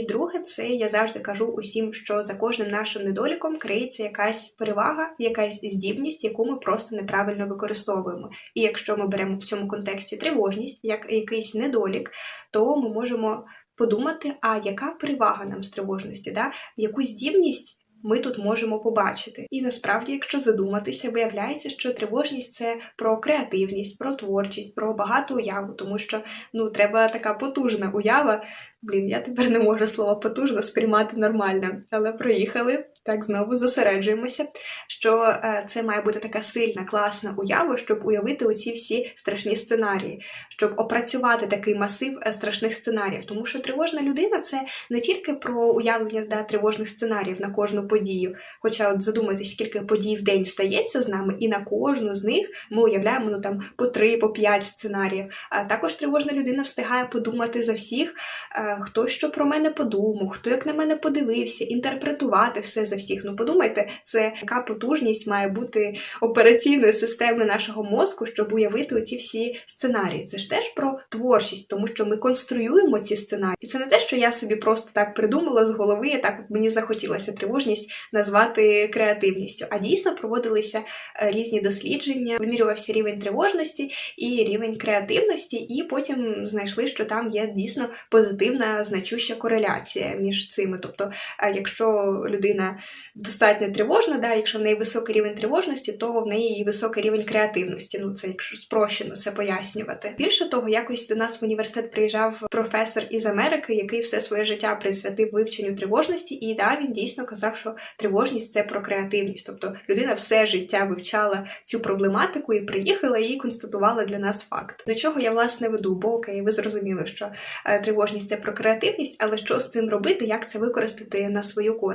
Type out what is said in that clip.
І друге, це я завжди кажу усім, що за кожним нашим недоліком криється якась перевага, якась здібність, яку ми просто неправильно використовуємо. І якщо ми беремо в цьому контексті тривожність, як якийсь недолік, то ми можемо подумати, а яка перевага нам з тривожності, да? яку здібність ми тут можемо побачити. І насправді, якщо задуматися, виявляється, що тривожність це про креативність, про творчість, про багату уяву, тому що ну треба така потужна уява. Блін, я тепер не можу слово потужно сприймати нормально, але проїхали. Так, знову зосереджуємося, що е, це має бути така сильна, класна уява, щоб уявити оці всі страшні сценарії, щоб опрацювати такий масив е, страшних сценаріїв. Тому що тривожна людина це не тільки про уявлення да, тривожних сценаріїв на кожну подію. Хоча от задумайтесь, скільки подій в день стається з нами, і на кожну з них ми уявляємо ну там по три, по п'ять сценаріїв. А також тривожна людина встигає подумати за всіх, е, хто що про мене подумав, хто як на мене подивився, інтерпретувати все за всіх. Ну подумайте, це яка потужність має бути операційної системи нашого мозку, щоб уявити оці всі сценарії. Це ж теж про творчість, тому що ми конструюємо ці сценарії. І це не те, що я собі просто так придумала з голови, і так мені захотілося тривожність назвати креативністю. А дійсно проводилися е, різні дослідження, вимірювався рівень тривожності і рівень креативності, і потім знайшли, що там є дійсно позитивна значуща кореляція між цими. Тобто, е, якщо людина достатньо тривожна, да, якщо в неї високий рівень тривожності, то в неї і високий рівень креативності. Ну це якщо спрощено це пояснювати. Більше того, якось до нас в університет приїжджав професор із Америки, який все своє життя присвятив вивченню тривожності, і да, він дійсно казав, що тривожність це про креативність. Тобто людина все життя вивчала цю проблематику і приїхала і констатувала для нас факт. До чого я власне веду, бо окей, ви зрозуміли, що е, тривожність це про креативність, але що з цим робити, як це використати на свою користь?